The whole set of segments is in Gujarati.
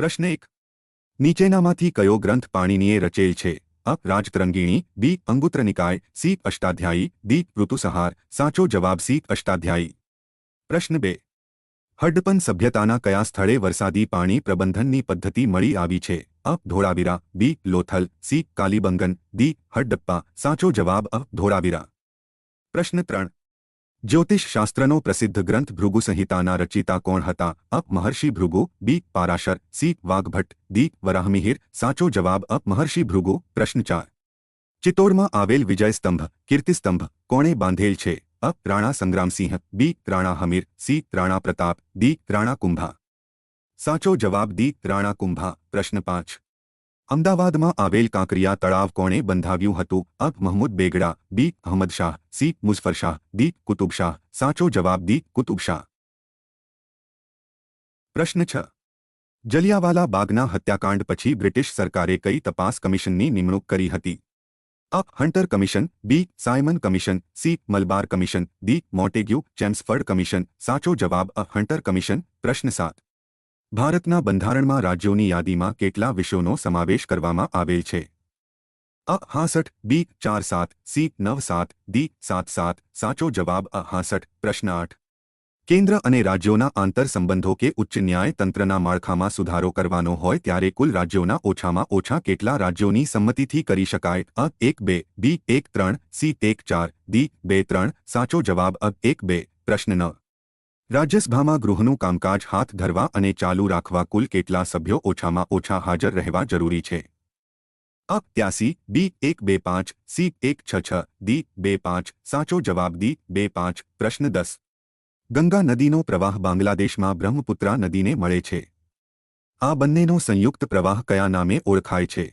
પ્રશ્ન એક નીચેનામાંથી કયો ગ્રંથ પાણીનીએ રચેલ છે અ રાજતરંગીણી બી અંગુત્ર નિકાય સી અષ્ટાધ્યાયી દી ઋતુસહાર સાચો જવાબ સી અષ્ટાધ્યાયી પ્રશ્ન બે હડપન સભ્યતાના કયા સ્થળે વરસાદી પાણી પ્રબંધનની પદ્ધતિ મળી આવી છે A Dholavira B Lothal C Kalibangan D Harappa સાચો જવાબ અ ધોળાવીરા પ્રશ્ન ત્રણ જ્યોતિષશાસ્ત્રનો પ્રસિદ્ધ ગ્રંથ ભૃગુ સંહિતાના રચિતા કોણ હતા A Maharshi Bhrigu B Parashar C Vagbhata D Varahamihira સાચો જવાબ અપ મહર્ષિ ભૃગુ પ્રશ્ન ચાર ચિત્તોડમાં આવેલ વિજયસ્તંભ કીર્તિસ્તંભ કોણે બાંધેલ છે A Rana Sangramsinh B Rana Hamir C Rana Pratap D Rana Kumbha સાચો જવાબ દી રાણા કુંભા પ્રશ્ન પાંચ अमदावाद में आवेल कांकरिया तड़ाव कोणे बंधाव्यू हतु अब Mahmud Begada B Ahmed Shah C Muzaffar Shah D Qutub Shah साचो जवाब दी कुतुब शाह प्रश्न छ जलियावाला बागना हत्याकांड पची ब्रिटिश सरकारे कई तपास कमीशन की निमणूक करी थी अ Hunter commission B Simon commission C Malabar commission D Montagu Chelmsford commission साचो जवाब अ हंटर कमीशन प्रश्न सात ભારતના બંધારણમાં રાજ્યોની યાદીમાં કેટલા વિષયોનો સમાવેશ કરવામાં આવેલ છે અ હાસઠ બી ચાર સાત સી નવ સાત ડી સાત સાત સાચો જવાબ અ હાસઠ પ્રશ્ન આઠ કેન્દ્ર અને રાજ્યોના આંતરસંબંધો કે ઉચ્ચ ન્યાયતંત્રના માળખામાં સુધારો કરવાનો હોય ત્યારે કુલ રાજ્યોના ઓછામાં ઓછા કેટલા રાજ્યોની સંમતિથી કરી શકાય અ એક બે બી એક ત્રણ સી એક ચાર ડી બે ત્રણ સાચો જવાબ અ એક બે પ્રશ્ન નવ રાજ્યસભામાં ગૃહનું કામકાજ હાથ ધરવા અને ચાલુ રાખવા કુલ કેટલા સભ્યો ઓછામાં ઓછા હાજર રહેવા જરૂરી છે અ ત્યાસી બી એક બે પાંચ સી એક છ છ દી બે પાંચ સાચો જવાબ દી બે પાંચ પ્રશ્ન દસ ગંગા નદીનો પ્રવાહ બાંગ્લાદેશમાં બ્રહ્મપુત્રા નદીને મળે છે આ બંનેનો સંયુક્ત પ્રવાહ કયા નામે ઓળખાય છે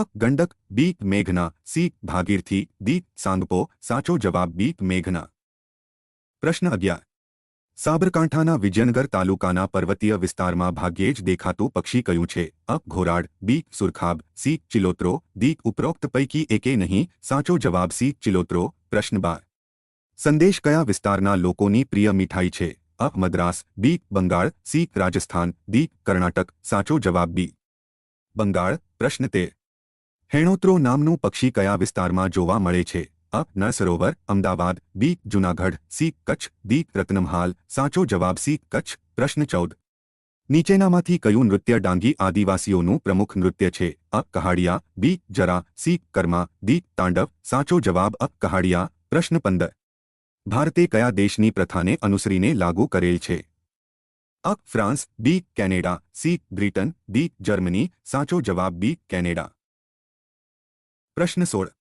અ ગંડક બી મેઘના સી ભાગીરથી દી સાંગપો સાચો જવાબ બી મેઘના પ્રશ્ન અગિયાર સાબરકાંઠાના વિજયનગર તાલુકાના પર્વતીય વિસ્તારમાં ભાગ્યે જ દેખાતું પક્ષી કયું છે અ ઘોરાડ બી સુરખાબ સી ચિલોત્રો દી ઉપરોક્ત પૈકી એકે નહીં સાચો જવાબ સી ચિલોત્રો પ્રશ્ન બાર સંદેશ કયા વિસ્તારના લોકોની પ્રિય મીઠાઈ છે A Madras B Bengal C Rajasthan D Karnataka સાચો જવાબ બી બંગાળ પ્રશ્ન તેર હેણોત્રો નામનું પક્ષી કયા વિસ્તારમાં જોવા મળે છે A A નસર オーバー Ahmedabad B Junagadh C Kutch D Ratanmahal સાચો જવાબ સી કચ્છ પ્રશ્ન 14 નીચેનામાંથી કયું નૃત્ય ડાંગી આદિવાસીઓનું પ્રમુખ નૃત્ય છે અ કહાડિયા બી જરા સી કર્મા દી તાંડવ સાચો જવાબ અ કહાડિયા પ્રશ્ન 15 ભારતે કયા દેશની પ્રથાને અનુસરીને લાગુ કરેલ છે A France B Canada C Britain D Germany સાચો જવાબ બી કેનેડા પ્રશ્ન 16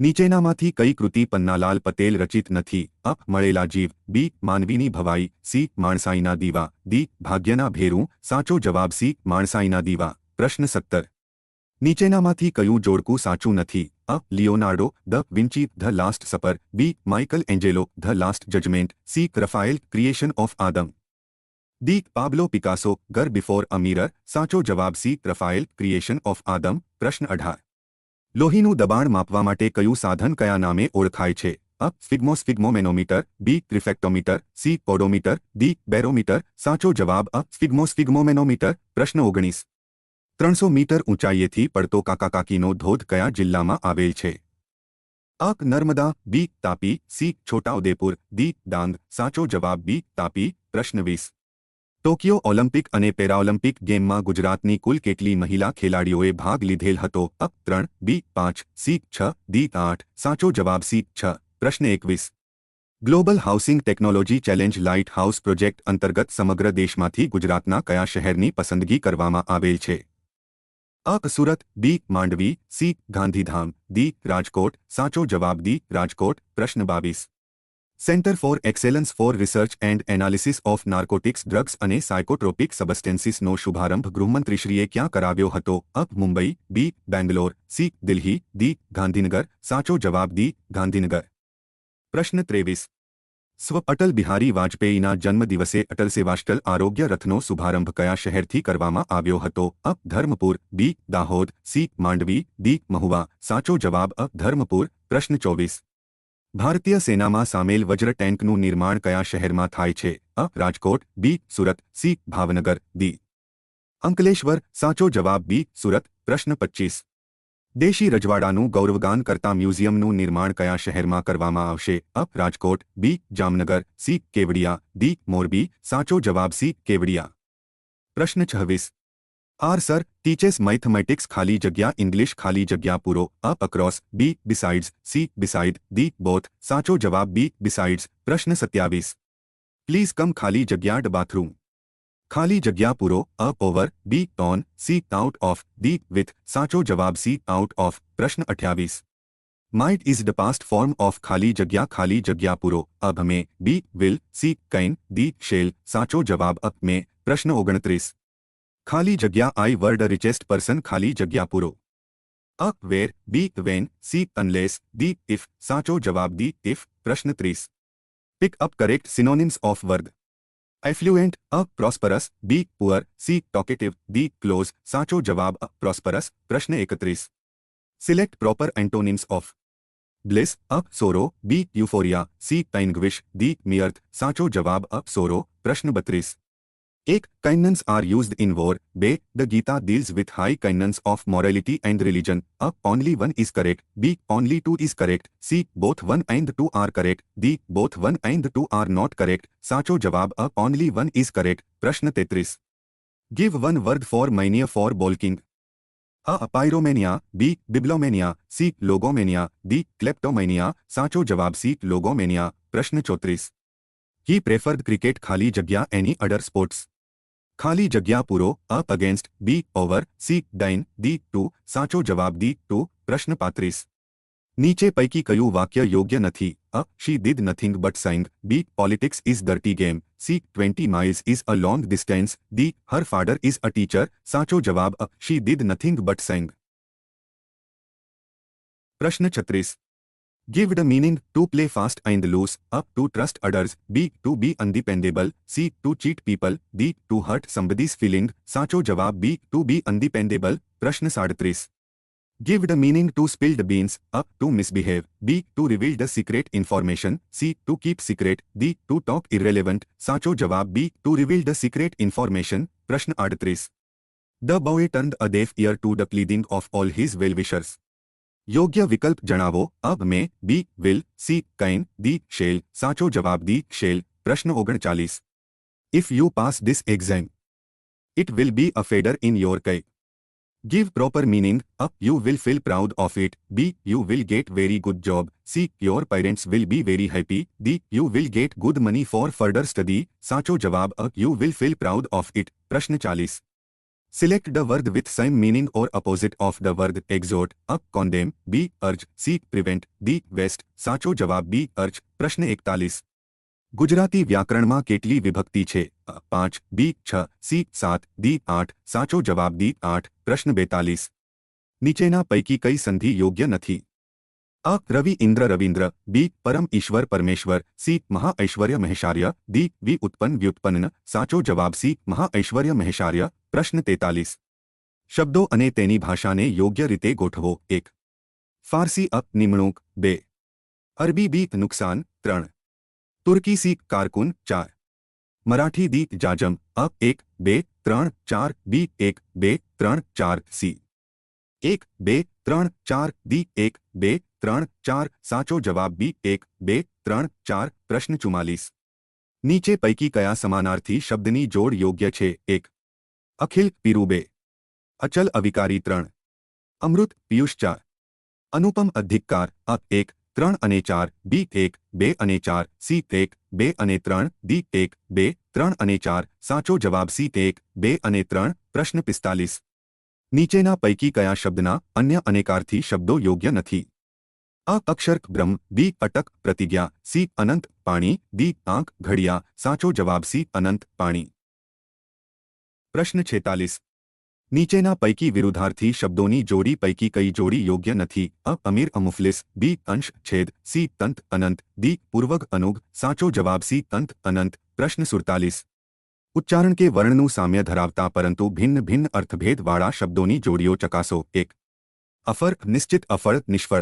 नीचेना थी कई कृति पन्नालाल पटेल रचित नथी अप मळेला जीव बी मानवीनी भवाई सी मणसाईना दीवा दी भाग्यना भेरू साचो जवाब सी मणसाईना दीवा प्रश्न सत्तर नीचेना थी कयू जोड़कू साचू नथी A Leonardo da Vinci the last supper B Michelangelo the last judgement C Raphael creation of Adam D Pablo Picasso girl before a mirror साचो जवाब C Raphael creation of Adam प्रश्न अढ़ार લોહીનું દબાણ માપવા માટે કયું સાધન કયા નામે ઓળખાય છે અ સ્ફિગ્મોસ્ફિગ્મોમેનોમીટર બી ત્રિફેક્ટોમીટર સી પોડોમીટર ડી બેરોમીટર સાચો જવાબ અ સ્ફિગ્મોસ્ફિગ્મોમેનોમીટર પ્રશ્ન ઓગણીસ ત્રણસો મીટર ઊંચાઈએથી પડતો કાકાકાકીનો ધોધ કયા જિલ્લામાં આવેલ છે A Narmada B Tapi C Chhotaudepur D Dang સાચો જવાબ બી તાપી પ્રશ્ન વીસ ટોક્યો ઓલિમ્પિક અને પેરાઓલિમ્પિક ગેમમાં ગુજરાતની કુલ કેટલી મહિલા ખેલાડીઓએ ભાગ લીધેલ હતો અ ત્રણ બી પાંચ સી છ દી આઠ સાચો જવાબ સી છ પ્રશ્ન એકવીસ global housing technology challenge light house project અંતર્ગત સમગ્ર દેશમાંથી ગુજરાતના કયા શહેરની પસંદગી કરવામાં આવેલ છે A Surat B Mandvi C Gandhidham D Rajkot સાચો જવાબ દી રાજકોટ પ્રશ્ન બાવીસ centre for excellence for research and analysis of narcotics drugs અને સાયકોટ્રોપિક સબસ્ટેન્સીસનો શુભારંભ ગૃહમંત્રીશ્રીએ ક્યાં કરાવ્યો હતો A Mumbai B Bangalore C Delhi D Gandhinagar સાચો જવાબ દી ગાંધીનગર પ્રશ્ન ત્રેવીસ સ્વ અટલ બિહારી વાજપેયીના જન્મદિવસે અટલ સેવાસ્ટલ આરોગ્ય રથનો શુભારંભ કયા શહેરથી કરવામાં આવ્યો હતો અ Dharampur B Dahod C Mandvi D Mahuva સાચો જવાબ અ ધર્મપુર પ્રશ્ન ચોવીસ ભારતીય સેનામાં સામેલ વજ્ર ટેન્કનું નિર્માણ કયા શહેરમાં થાય છે A Rajkot B Surat C Bhavnagar D Ankleshwar સાચો જવાબ બી સુરત પ્રશ્ન પચીસ દેશી રજવાડાનું ગૌરવગાન કરતા મ્યુઝિયમનું નિર્માણ કયા શહેરમાં કરવામાં આવશે A Rajkot B Jamnagar C Kevadia D Morbi સાચો જવાબ સી કેવડિયા પ્રશ્ન છવ્વીસ आर सर टीचर्स मैथमेटिक्स खाली जग्या इंग्लिश खाली जग्या पूरो up across B besides C beside D both साचो जवाब बी बिसाइड्स प्रश्न सत्यावीस प्लीज कम खाली जग्याड बाथरूम खाली जग्या पूरो A over B on C out of D with साचो जवाब सी आउट ऑफ प्रश्न अठावीस might is the past form of खाली जग्या खाली जग्या पूरो अब हमें B will C can D shall साचो जवाब अप में प्रश्न ओगणतरीस खाली જગ્યા आई वर्ड रिचेस्ट पर्सन खाली जग्या पुरो A where B when C unless D if साचो जवाब दी इफ प्रश्न त्रीस pick up correct synonyms of word affluent A prosperous B poor C talkative D close साचो जवाब अ प्रॉस्परस प्रश्न एकत्रीस select proper antonyms of bliss A sorrow B euphoria सी पैंगविश दी मियर्थ साचो जवाब अ सोरो प्रश्न बत्रीस एक cannons are used in war bay the Gita deals with high canons of morality and religion A only one is correct B only two is correct C both one and two are correct D both one and two are not correct साचो जवाब A only one is correct प्रश्न तेतरीस give one word for mania for talking A pyromania B dipsomania C logomania D kleptomania साचो जवाब सी लोगोमेनिया प्रश्न चौतरीस ही प्रेफर्ड क्रिकेट खाली जगह एनी अडर स्पोर्ट्स खाली जग्या पूरो up against B over C dine D to साचो जवाब दी टू प्रश्न पात्रीस नीचे पैकी कयु वाक्य योग्य नहीं अ she did nothing but saying B politics is dirty game C twenty miles is a long distance D her father is a teacher साचो जवाब अ she did nothing but saying प्रश्न छत्तीस Give it a meaning to play fast and loose, up to trust others, b to be undependable, c to cheat people, d to hurt somebody's feeling. Sacho જવાબ b to be undependable. Prashna 37 Give it a meaning to spill the beans, up to misbehave, b to reveal the secret information, c to keep secret, d to talk irrelevant. Sacho જવાબ b to reveal the secret information. Prashna 38 The boy turned a deaf ear to the pleading of all his well-wishers. योग्य विकल्प जनावो अब may B will C can D shall साचो जवाब दी शेल प्रश्न ओगण चालीस if you pass this exam it will be a feather in your cap give proper meaning up you will feel proud of it B you will get very good job C your parents will be very happy D you will get good money for further study साचो जवाब अ you will feel proud of it प्रश्न चालीस Select the verb with same meaning or opposite of the verb exhort, up, condemn, b, urge, c, prevent, d, west, साचो जवाब बी अर्ज प्रश्न 41. गुजराती व्याकरण में केटली विभक्ति छे, अ, पांच b, छ सी सात d, आठ साचो जवाब दी आठ प्रश्न बेतालीस नीचेना पैकी कई संधि योग्य नहीं अ रवि इंद्र रविन्द्र बी परम ईश्वर परमेश्वर सी महाऐश्वर्य महेशार्य दी वी उत्पन्न व्युत्पन्न साचो जवाब सी महाऐश्वर्य महेशार्य प्रश्न तेतालीस शब्दों अने तेनी भाषा ने योग्य रीते गोठवो एक फारसी अप निमणूक बे अरबी बीत नुकसान त्रण तुर्की सी कारकुन चार मराठी दीत जाजम अप एक बे त्रण चार बी एक बे त्रण चार सी एक बे त्रण चार दी एक बे त्रण चार साचो जवाब बी एक बे त्रण चार प्रश्न चुम्मालीस नीचे पैकी कया समानार्थी शब्दनी जोड़ योग्य छे एक अखिल पीरूबे अचल अविकारी त्रण अमृत पीयूष चार अनुपम अधिकार अ एक त्रण अने चार बी एक बे अने चार सी एक बे अने त्रण दी एक बे त्रण अने चार साचो जवाब सी एक बे अने त्रण प्रश्न पिस्तालीस नीचेना पैकी कया शब्दना अन्य थी शब्दों योग्य नहीं अ अक्षर ब्रह्म दी अटक प्रतिज्ञा सी अनंत पाणी दी आंक घड़िया साचो जवाब सी अनंत पाणी प्रश्न छेतालीस नीचेना पैकी विरुद्धार्थी शब्दों की जोड़ी पैकी कई जोड़ी योग्य नहीं अ अमीर अमुफलिस बी अंश छेद सी तंत अनंत दी पूर्वक अनुग साचो जवाब सी तंत अनंत प्रश्न सुड़तालीस उच्चारण के वर्णन साम्य धरावता परंतु भिन्न भिन्न अर्थभेदवाड़ा शब्दों की जोड़ियों चकासो एक अफर निश्चित अफर निष्फ़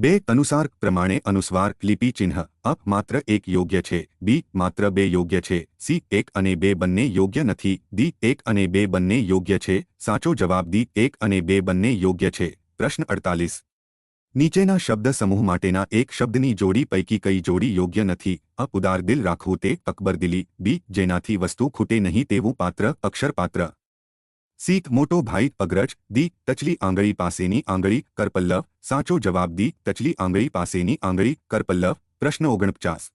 बे अनुसार प्रमाणे अनुस्वार लिपि चिन्ह अप मात्र एक योग्य छे बी मात्र बे योग्य छे सी एक अने बे बन्ने योग्य नथी दी एक अने बे बन्ने योग्य छे साचो जवाब दी एक अने बे बन्ने योग्य छे प्रश्न अड़तालीस नीचेना शब्द समूह माटेना एक शब्द शब्दनी जोड़ी पैकी कई जोड़ी योग्य नथी अप उदार दिल राखू ते अकबर दिली बी जेनाथी वस्तु खूटे नहीं तेवू पात्र अक्षर पात्र सीत मोटो भाई अग्रज दी तचली आंगरी पासेनी आंगरी करपल्लव साचो जवाब दी तचली आंगरी पासेनी आंगरी करपल्लव प्रश्न ओगण पचास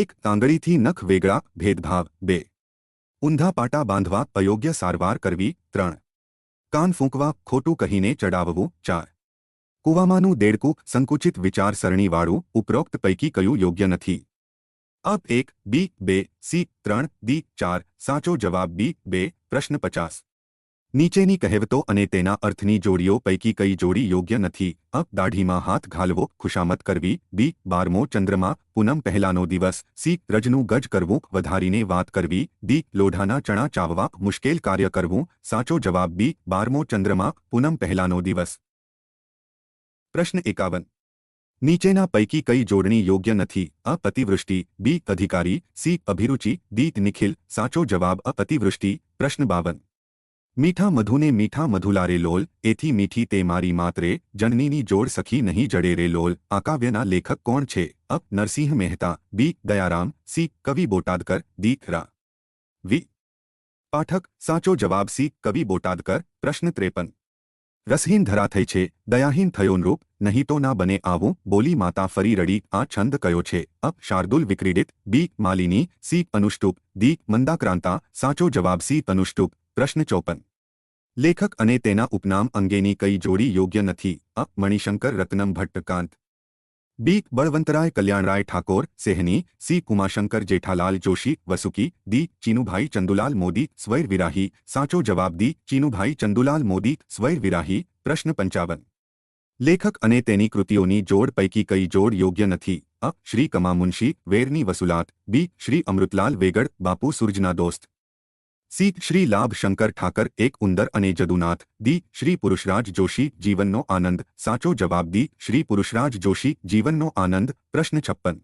एक आंगरी थी नख वेगड़ा भेदभाव बे ऊंधा पाटा बांधवा अयोग्य सारवार करवी त्रण कान फूंकवा खोटू कहीने चढ़ाववु चार कूवामानु देड़कू संकुचित विचार सरणीवाड़ू उपरोक्त पैकी कयू योग्य नहीं अब एक बी बे सी त्रण दी चार साचो जवाब बी बे प्रश्न पचास नीचेनी કહેવતો અને તેના અર્થની જોડીઓ પૈકી કઈ જોડી યોગ્ય નથી અ દાઢીમાં હાથ घालवो ખુશામત કરવી બી બારમો ચંદ્રમા પુનમ પહેલાનો દિવસ સી રજનું ગજ કરવું વધારીને વાત કરવી દી લોઢાના ચણા चाववा મુશ્કેલ કાર્ય કરવું સાચો જવાબ બી બારમો ચંદ્રમા પુનમ પહેલાનો દિવસ પ્રશ્ન 51 નીચેના પૈકી કઈ જોડીણી યોગ્ય નથી અ પતિવૃસ્ટી બી ત અધિકારી સી અભિરુચિ દીત નિખિલ સાચો જવાબ અ પતિવૃસ્ટી પ્રશ્ન 52 मीठा मधु ने मीठा मधुलारे लोल एथी मीठी ते मारी मात्रे जननीनी जोड़ सखी नहीं जड़े रे लोल आकाव्यना लेखक कौन छे अप नरसिंह मेहता बी दयाराम सी कवि बोटादकर दीखरा वी पाठक साचो जवाब सी कवि बोटादकर प्रश्न त्रेपन रसहीन धरा थई छे दयाहीन थयोन रूप नहीं तो ना बने आवू बोली माता फरी रड़ी आ छंद कयो छे अप शार्दुल विक्रीडित बी मालिनी सी अनुष्टुप दी मंदाक्रांता साचो जवाब सी अनुष्टुप प्रश्न चौपन लेखक अने तेना उपनाम अंगेनी कई जोड़ी योग्य नहीं अ Manishankar Ratnam Bhattkant B Balwantray Kalyanray Thakor Sehni C Umashankar Jethalal Joshi Vasuki D Chinubhai Chandulal Modi Swair Vihari साचो जवाब दी चीनुभाई चंदुलाल मोदी स्वैर विराही प्रश्न पंचावन लेखक अने तेनी कृतिओनी जोड़ पैकी कई जोड़ योग्य नहीं अ श्री कमा वेरनी वसुलात बी श्री अमृतलाल वेगड़ बापू सूर्जना दोस्त સી શ્રી લાભ શંકર ઠાકર એક ઉંદર અને જદુનાથ દી શ્રી પુરુષરાજ જોશી જીવનનો આનંદ સાચો જવાબ દી શ્રી પુરુષરાજ જોશી જીવનનો આનંદ પ્રશ્ન છપ્પન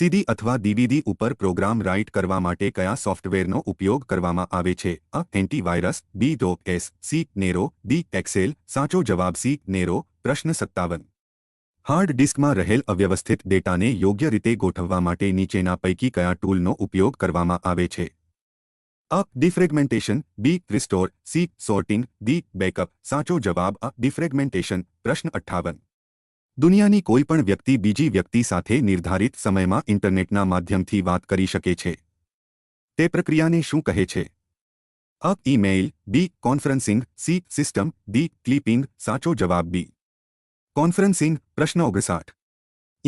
સીડી અથવા ડીવીડી ઉપર પ્રોગ્રામ રાઇટ કરવા માટે કયા સોફ્ટવેરનો ઉપયોગ કરવામાં આવે છે અ એન્ટીવાયરસ બી ડોપ એસ સી નેરો ડી એક્સેલ સાચો જવાબ સી નેરો પ્રશ્ન સત્તાવન હાર્ડ ડિસ્કમાં રહેલ અવ્યવસ્થિત ડેટાને યોગ્ય રીતે ગોઠવવા માટે નીચેના પૈકી કયા ટૂલનો ઉપયોગ કરવામાં આવે છે અ defragmentation B restore C sorting D backup સાચો જવાબ અ ડિફ્રેગમેન્ટેશન પ્રશ્ન અઠ્ઠાવન દુનિયાની કોઈપણ વ્યક્તિ બીજી વ્યક્તિ સાથે નિર્ધારિત સમયમાં ઇન્ટરનેટના માધ્યમથી વાત કરી શકે છે તે પ્રક્રિયાને શું કહે છે અ email B conferencing C system D clipping સાચો જવાબ બી કોન્ફરન્સિંગ પ્રશ્ન ઓગણસાઠ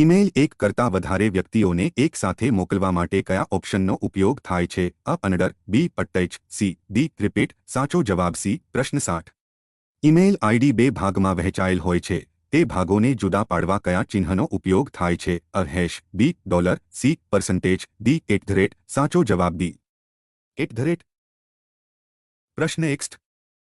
ईमेल एककर्ता વધારે વ્યક્તિઓને એકસાથે મોકલવા માટે કયા ઓપ્શનનો ઉપયોગ થાય છે અ અનડર બી પટ્ટેજ સી ડી રિપીટ સાચો જવાબ સી પ્રશ્ન 60 ઈમેલ આઈડી બે ભાગમાં વહેંચાઈલ હોય છે તે ભાગોને જુદા પાડવા કયા ચિહનોનો ઉપયોગ થાય છે અ hash B dollar C percentage D at the rate સાચો જવાબ બી એટ ધરેટ પ્રશ્ન 61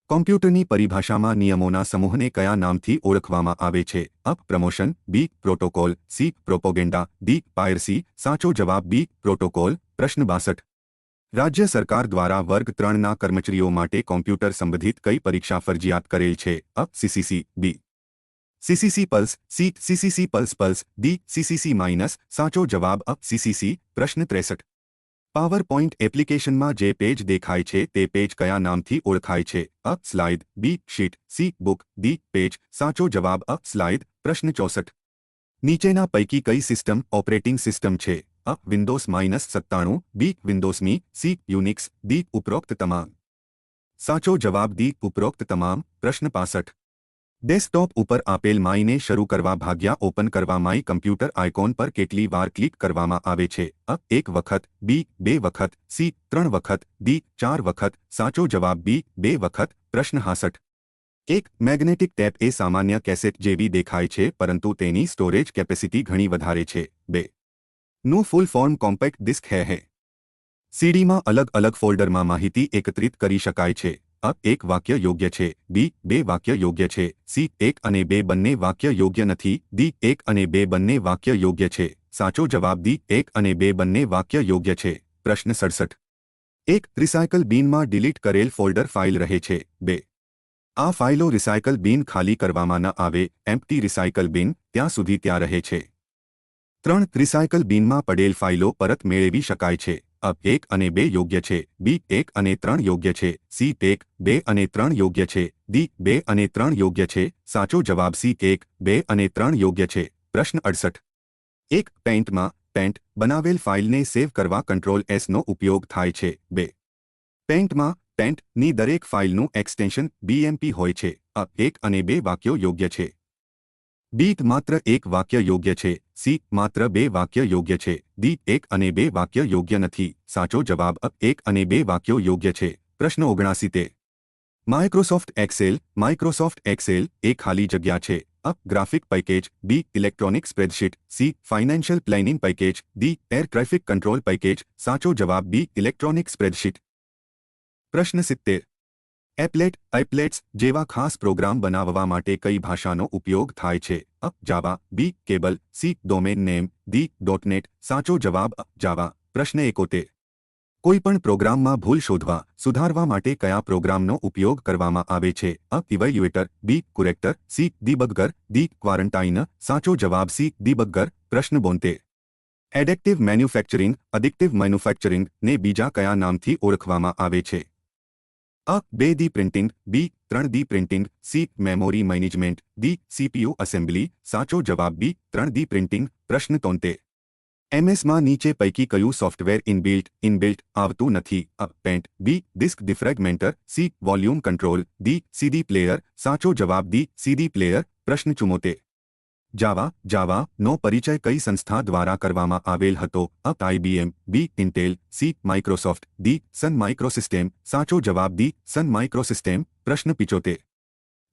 કોમ્પ્યુટરની પરિભાષામાં નિયમોના સમૂહને કયા નામથી ઓળખવામાં આવે છે up promotion B protocol C propaganda D piracy સાચો જવાબ બી પ્રોટોકોલ પ્રશ્ન બાસઠ રાજ્ય સરકાર દ્વારા વર્ગ ત્રણના કર્મચારીઓ માટે કોમ્પ્યુટર સંબંધિત કઈ પરીક્ષા ફરજિયાત કરેલ છે up CCC B CCC plus C CCC plus plus D CCC minus સાચો જવાબ અપ સીસીસી પ્રશ્ન ત્રેસઠ पॉइंट एप्लिकेशन में जे पेज देखाय पेज कया नाम थी ओखाय slide B sheet C book D page साचो जवाब अ स्लाइड प्रश्न चौसठ नीचेना पैकी कई सीस्टम ऑपरेटिंग सीस्टम है अ Windows minus सत्ताणु B ME C Unix D उपरोक्त तमाम साचो जवाब दी उपरोक्त तमाम प्रश्न पांसठ ડેસ્કટોપ ઉપર આપેલ માઈને શરૂ કરવા ભાગ્યા ઓપન કરવા માય કમ્પ્યુટર આઇકોન પર કેટલી વાર ક્લિક કરવામાં આવે છે અ એક વખત બી બે વખત સી ત્રણ વખત ડી ચાર વખત સાચો જવાબ બી બે વખત પ્રશ્ન હાસઠ એક મેગ્નેટિક ટેપ એ સામાન્ય કેસેટ જેવી દેખાય છે પરંતુ તેની સ્ટોરેજ કેપેસિટી ઘણી વધારે છે બે નું ફૂલ ફોર્મ કોમ્પેક્ટ ડિસ્ક હે હે સીડીમાં અલગ અલગ ફોલ્ડરમાં માહિતી એકત્રિત કરી શકાય છે અ એક વાક્ય યોગ્ય છે બી બે વાક્ય યોગ્ય છે સી એક અને બે બંને વાક્ય યોગ્ય નથી દી એક અને બે બંને વાક્ય યોગ્ય છે સાચો જવાબ દી એક અને બે બંને વાક્ય યોગ્ય છે પ્રશ્ન સડસઠ એક રિસાયકલ બીનમાં ડિલીટ કરેલ ફોલ્ડર ફાઇલ રહે છે બે આ ફાઇલો રિસાયકલ બીન ખાલી કરવામાં ન આવે એમ્પટી રિસાયકલ બીન ત્યાં સુધી ત્યાં રહે છે ત્રણ રિસાયકલ બીનમાં પડેલ ફાઇલો પરત મેળવી શકાય છે અ એક અને બે યોગ્ય છે બી એક અને ત્રણ યોગ્ય છે સી એક બે અને ત્રણ યોગ્ય છે ડી બે અને ત્રણ યોગ્ય છે સાચો જવાબ સી એક બે અને ત્રણ યોગ્ય છે પ્રશ્ન અડસઠ એક પેન્ટમાં પેન્ટ બનાવેલ ફાઇલને સેવ કરવા કંટ્રોલ એસનો ઉપયોગ થાય છે બે પેન્ટમાં પેન્ટની દરેક ફાઇલનું એક્સટેન્શન બીએમપી હોય છે અ એક અને બે વાક્યો યોગ્ય છે डी मात्र एक वक्य योग्य है सी मत बक्य योग्य है डी एक अने बे वक्य योग्य नहीं साचो जवाब एक अने बे वक्यों योग्य है प्रश्न ओगणसीते माइक्रोसॉफ्ट एक्सेल माइक्रोसॉफ्ट एक्सेल ए खाली जगह है अ graphic package B electronic spreadsheet C financial planning package D air traffic control package साचो जवाब बी इलेक्ट्रॉनिक स्प्रेडशीट प्रश्न सित्तेर એપ્લેટ એપ્લેટ્સ જેવા ખાસ પ્રોગ્રામ બનાવવા માટે કઈ ભાષાનો ઉપયોગ થાય છે અ Java B cable C domain name D dot net સાચો જવાબ જાવા પ્રશ્ન એકોતેર કોઈપણ પ્રોગ્રામમાં ભૂલ શોધવા સુધારવા માટે કયા પ્રોગ્રામનો ઉપયોગ કરવામાં આવે છે A evaluator B corrector C debugger D quarantine સાચો જવાબ સી ડીબગર પ્રશ્ન બોનતેર એડેક્ટિવ મેન્યુફેક્ચરિંગ અડિક્ટિવ મેન્યુફેક્ચરિંગ ને બીજા કયા નામથી ઓળખવામાં આવે છે अ बे दी प्रिंटिंग बी त्रण D printing C memory management D CPU assembly साचो जवाब बी त्रण दी प्रिंटिंग प्रश्न तोते एमएस में नीचे पैकी कयु सॉफ्टवेर इनबिल्ट इनबिल्ट आत नहीं अ paint B disk defragmenter C volume control D CD player साचो जवाब दी सीधी प्लेयर प्रश्न चुमोते जावा जावा નો પરિચય કઈ સંસ્થા દ્વારા કરવામાં આવેલ હતો અ IBM B Intel C Microsoft D Sun Microsystem સાચો જવાબ દી સન માઇક્રોસિસ્ટમ પ્રશ્ન 75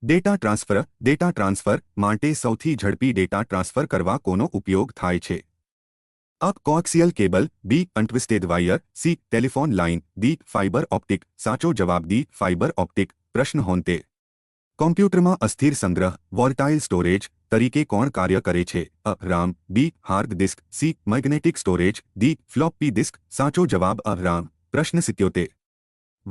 ડેટા ટ્રાન્સફર ડેટા ટ્રાન્સફર માંટે સૌથી ઝડપી ડેટા ટ્રાન્સફર કરવા કોનો ઉપયોગ થાય છે અ coaxial cable B untwisted wire C telephone line D fibre optic સાચો જવાબ દી ફાઇબર ઓપ્ટિક પ્રશ્ન 10 કોમ્પ્યુટર માં અસ્થિર સંગ્રહ વોરટાઇલ સ્ટોરેજ तरीके कौन कार्य करे छे अ RAM B hard disk C magnetic storage D floppy disk साचो जवाब अ राम प्रश्न सित्योते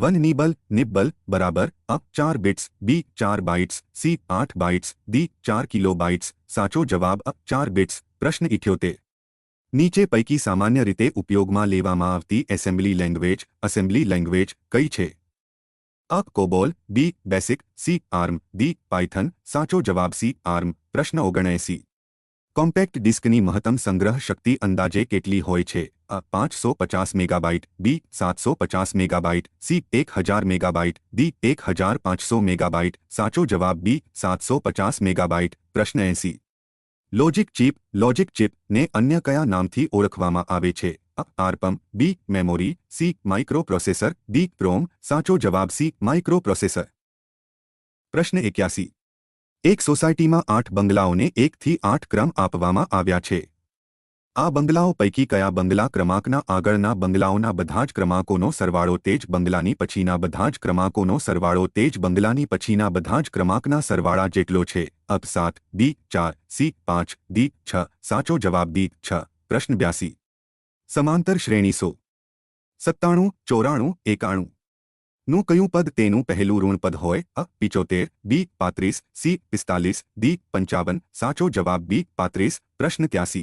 वन निबल निबल बराबर अ चार बिट्स बी चार बाइट्स सी आठ बाइट्स दी चार किलो बाइट्स साचो जवाब अ चार बिट्स प्रश्न इठ्योते नीचे पैकी सामान्य रीते उपयोग में लेवा आती एसेम्बली लैंग्वेज असेम्बली लैंग्वेज कई है a cobol b basic c arm d python સાચો જવાબ c arm પ્રશ્ન 79 કમ્પેક્ટ ディスク ની મહતમ સંગ્રહ શક્તિ અંદાજે કેટલી હોય છે a 550 megabyte b 750 megabyte c 1000 megabyte d 1500 megabyte સાચો જવાબ b 750 મેગાબાઈટ પ્રશ્ન 80 લોજિક ચીપ લોજિક ચીપ ને અન્ય કયા નામથી ઓળખવામાં આવે છે आरपम B memory C microprocessor D chrome साचो जवाब सी माइक्रोप्रोसेसर प्रश्न इक्यासी एक सोसायटी में आठ बंगलाओं ने एक थी आठ क्रम आप आ बंगलाओ पैकी कया बंगला क्रमांकना आगना बंगलाओं बधाज क्रमांकों सरवाड़ो तेज बंगला पचीना बधाज क्रमांकों सरवाड़ो तेज बंगला पचीना बधाज क्रमांकना सरवाड़ा जटलो अब सात डी चार सी पांच डी छो जवाब डी छ प्रश्न ब्यासी સમાંતર શ્રેણીસો સત્તાણું ચોરાણું એકાણું નું કયું પદ તેનું પહેલું ઋણપદ હોય અ પિચોતેર બી પાંત્રીસ સી પિસ્તાલીસ ડી પંચાવન સાચો જવાબ બી પાંત્રીસ પ્રશ્ન ત્યાસી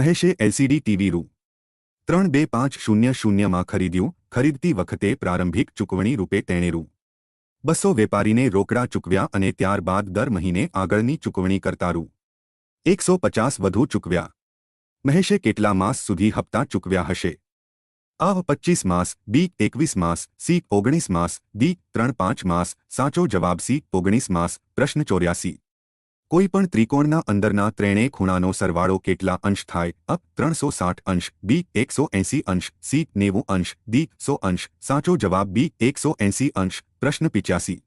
મહેશે એલસીડી ટીવી રૂ ત્રણ બે પાંચ શૂન્ય શૂન્યમાં ખરીદ્યું ખરીદતી વખતે પ્રારંભિક ચૂકવણી રૂપે તેણે રૂ બસો વેપારીને રોકડા ચૂકવ્યા અને ત્યારબાદ દર મહિને આગળની ચૂકવણી કરતા રૂ એકસો પચાસ વધુ ચૂકવ્યા મહેશે કેટલા માસ સુધી હપ્તા ચૂકવ્યા હશે આ પચીસ માસ બી એકવીસ માસ સી ઓગણીસ માસ ડી ત્રણ પાંચ માસ સાચો જવાબ સી ઓગણીસ માસ પ્રશ્ન ચોર્યાસી કોઈપણ ત્રિકોણના અંદરના ત્રણેય ખૂણાનો સરવાળો કેટલા અંશ થાય અપ ત્રણસો સાઠ અંશ બી એકસો એંસી અંશ સી નેવું અંશ ડી સો અંશ સાચો જવાબ બી એકસો એંસી અંશ પ્રશ્ન પિચ્યાસી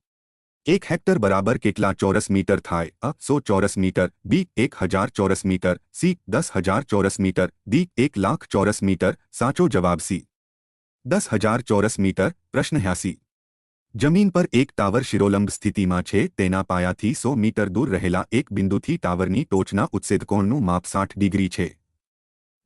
એક હેક્ટર બરાબર કેટલા ચોરસ મીટર થાય અ સો ચોરસ મીટર બી એક હજાર ચોરસ મીટર સી દસ હજાર ચોરસ મીટર ડી એક લાખ ચોરસ મીટર સાચો જવાબ સી દસ હજાર ચોરસ મીટર પ્રશ્ન હ્યાસી જમીન પર એક ટાવર શિરોલંબ સ્થિતિમાં છે તેના પાયાથી સો મીટર દૂર રહેલા એક બિંદુથી ટાવરની ટોચના ઉત્સેદકોણનું માપ સાઠ ડિગ્રી છે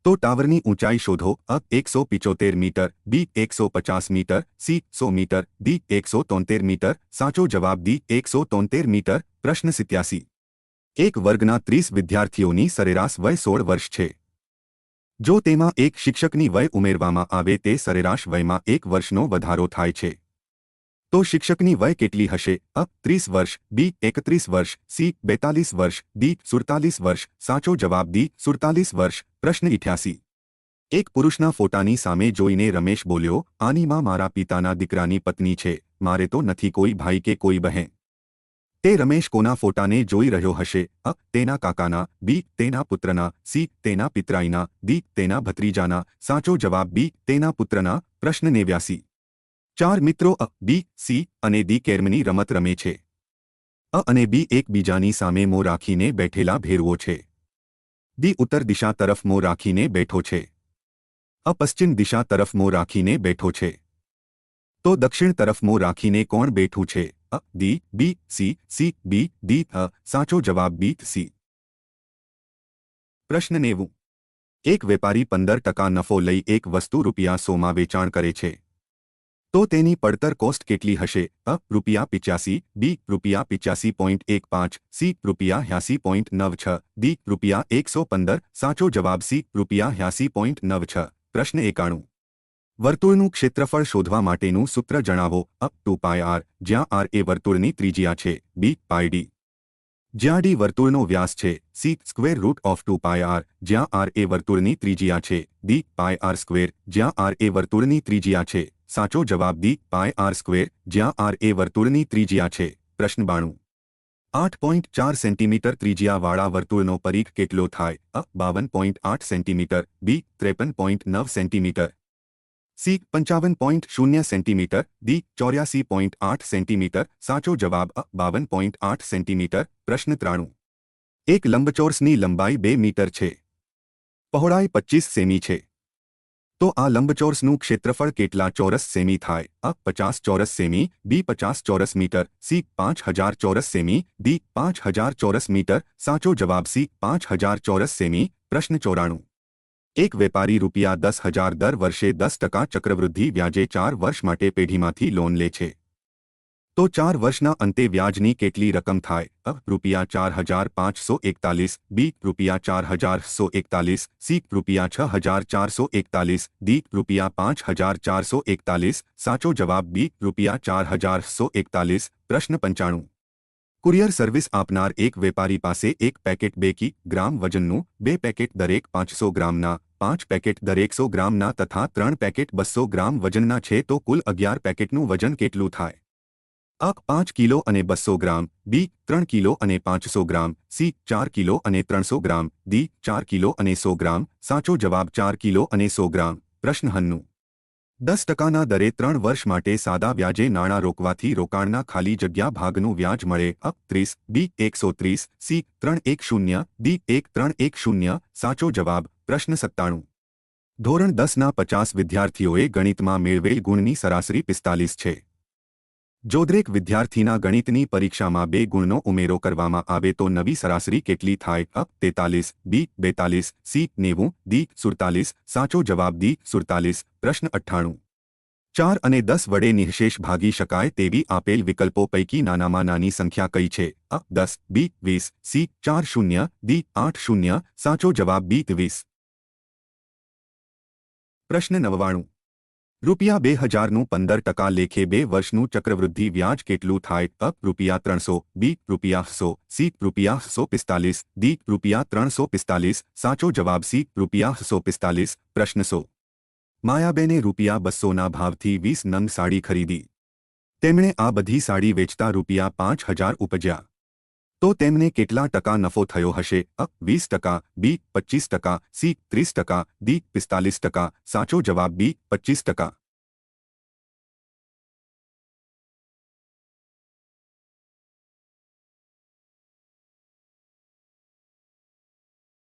તો ટાવરની ઊંચાઈ શોધો અ એકસો પિચોતેર મીટર બી એકસો પચાસ મીટર સી સો મીટર ડી એકસો તોતેર મીટર સાચો જવાબ ડી એકસો તોતેર મીટર પ્રશ્ન સિત્યાસી એક વર્ગના ત્રીસ વિદ્યાર્થીઓની સરેરાશ વય સોળ વર્ષ છે જો તેમાં એક શિક્ષકની વય ઉમેરવામાં આવે તે સરેરાશ વયમાં એક વર્ષનો વધારો થાય છે तो शिक्षक की वय केटली हशे अ त्रीस वर्ष बी एकत्रीस वर्ष सी बेतालीस वर्ष दी सुड़तालीस वर्ष साचो जवाब दी सुड़तालीस वर्ष प्रश्न इठासी एक पुरुषना फोटानी सामे जोईने रमेश बोलियो आनी मां मारा पिताना दीकरानी पत्नी छे मारे तो नथी कोई भाई के कोई बहन ते रमेश कोना ने जोई रहो हशे अ तेना काकाना बी तेना पुत्रना सी तेना पित्राईना दी तेना भत्रीजाना साचो जवाब बी तेना पुत्रना प्रश्न नेव्यासी ચાર મિત્રો અ બી સી અને ડી કેરમની રમત રમે છે અ અને બી એકબીજાની સામે મો રાખીને બેઠેલા ભેરવો છે ડી ઉત્તર દિશા તરફ મો રાખીને બેઠો છે અ પશ્ચિમ દિશા તરફ મો રાખીને બેઠો છે તો દક્ષિણ તરફ મો રાખીને કોણ બેઠું છે અ D B C C B D અ સાચો જવાબ બી સી પ્રશ્ન નેવું એક વેપારી પંદર ટકા નફો લઈ એક વસ્તુ રૂપિયા સોમાં વેચાણ કરે છે તો તેની પડતર કોસ્ટ કેટલી હશે અ ₹85 બી ₹85.15 સી ₹81.96 ડી ₹115 સાચો જવાબ સી ₹81.96 પ્રશ્ન 91 વર્તુળનું ક્ષેત્રફળ શોધવા માટેનું સૂત્ર જણાવો અ πr જ્યાં r એ વર્તુળની ત્રિજ્યા છે બી πd જ્યાં d વર્તુળનો વ્યાસ છે સી √2πr જ્યાં r એ વર્તુળની ત્રિજ્યા છે ડી πr² જ્યાં r એ વર્તુળની ત્રિજ્યા છે સાચો જવાબ દી પાય આર સ્ક્વેર જ્યાં આર એ વર્તુળની ત્રિજ્યા છે પ્રશ્ન બાણું આઠ પોઈન્ટ ચાર સેન્ટીમીટર ત્રિજ્યાવાળા વર્તુળનો પરીખ કેટલો થાય અ બાવન પોઈન્ટ આઠ સેન્ટીમીટર બી ત્રેપન પોઈન્ટ નવ સેન્ટીમીટર સી પંચાવન પોઈન્ટ શૂન્ય સેન્ટીમીટર ડી ચોર્યાસી પોઈન્ટ આઠ સેન્ટીમીટર સાચો જવાબ અ બાવન પોઈન્ટ આઠ સેન્ટીમીટર પ્રશ્ન ત્રાણું એક લંબચોરસની લંબાઈ બે મીટર છે પહોળાઈ પચીસ સેમી છે तो आ लंब चौરસ નું क्षेत्रफल કેટલા ચોરસ સેમી થાય અ 50 ચોરસ સેમી બી 50 ચોરસ મીટર સી 5000 ચોરસ સેમી ડી 5000 ચોરસ મીટર સાચો જવાબ સી 5000 ચોરસ સેમી પ્રશ્ન 94 એક વેપારી રૂપિયા 10000 દર વર્ષે 10 ટકા चक्रवृद्धि વ્યાજે 4 વર્ષ માટે પેઢીમાંથી લોન લે છે तो चार वर्ष न अंत्य व्याजनी के रकम थाय रूपया चार हजार पांच सौ एकतालीस बी रूपया चार हजार सौ एकतालीस सी रूपया छह हजार चार सौ एकतालीस डी रूपया पांच हजार चार सौ एकतालीस साचो जवाब बी रूपया चार हजार सौ एकतालीस प्रश्न पंचाणु कुरियर सर्विस आपनार एक व्यापारी पास एक पैकेट बेकी ग्राम वजननु बे पैकेट दरेक पांच सौ ग्राम ना पांच पैकेट दरेक सौ ग्राम ना तथा त्रण पैकेट बस्सो ग्राम वजनना छे तो कुल अगियार पैकेटनु वजन केटलू थाय આ પાંચ કિલો અને બસો ગ્રામ બી ત્રણ કિલો અને પાંચસો ગ્રામ સી ચાર કિલો અને ત્રણસો ગ્રામ ડી ચાર કિલો અને સો ગ્રામ સાચો જવાબ ચાર કિલો અને સો ગ્રામ પ્રશ્ન હન્નું દસ ટકાના દરે ત્રણ વર્ષ માટે સાદા વ્યાજે નાણાં રોકવાથી રોકાણના ખાલી જગ્યા ભાગનું વ્યાજ મળે અપ ત્રીસ બી એકસો ત્રીસ સી ત્રણ એક શૂન્ય ડી એક ત્રણ એક શૂન્ય સાચો જવાબ પ્રશ્ન સત્તાણું ધોરણ દસના પચાસ વિદ્યાર્થીઓએ ગણિતમાં મેળવેલ ગુણની સરાસરી પિસ્તાલીસ છે જોદરેક વિદ્યાર્થીના ગણિતની પરીક્ષામાં બે ગુણનો ઉમેરો કરવામાં આવે તો નવી સરાસરી કેટલી થાય અપ તેતાલીસ બી બેતાલીસ સી નેવું દી સુડતાલીસ સાચો જવાબ દી સુડતાલીસ પ્રશ્ન અઠ્ઠાણું ચાર અને દસ વડે નિઃશેષ ભાગી શકાય તેવી આપેલ વિકલ્પો પૈકી નાનામાં નાની સંખ્યા કઈ છે અ દસ બી વીસ સી ચાર શૂન્ય દી આઠ શૂન્ય સાચો જવાબ બી વીસ પ્રશ્ન નવવાણું રૂપિયા બે હજારનું પંદર ટકા લેખે બે વર્ષનું ચક્રવૃદ્ધિ વ્યાજ કેટલું થાય અપ રૂપિયા ત્રણસો બી રૂપિયા સો સી રૂપિયા સો પિસ્તાલીસ ડી રૂપિયા ત્રણસો પિસ્તાલીસ સાચો જવાબ સી રૂપિયા સો પિસ્તાલીસ પ્રશ્ન સો માયાબેને રૂપિયા બસોના ભાવથી વીસ નંગ સાડી ખરીદી તેમણે આ બધી સાડી વેચતા રૂપિયા પાંચ હજાર ઉપજ્યા તો તેમને કેટલા ટકા નફો થયો હશે અ વીસ ટકા બી પચીસ ટકા સી ત્રીસ ટકા દી પિસ્તાલીસ ટકા સાચો જવાબ બી પચીસ ટકા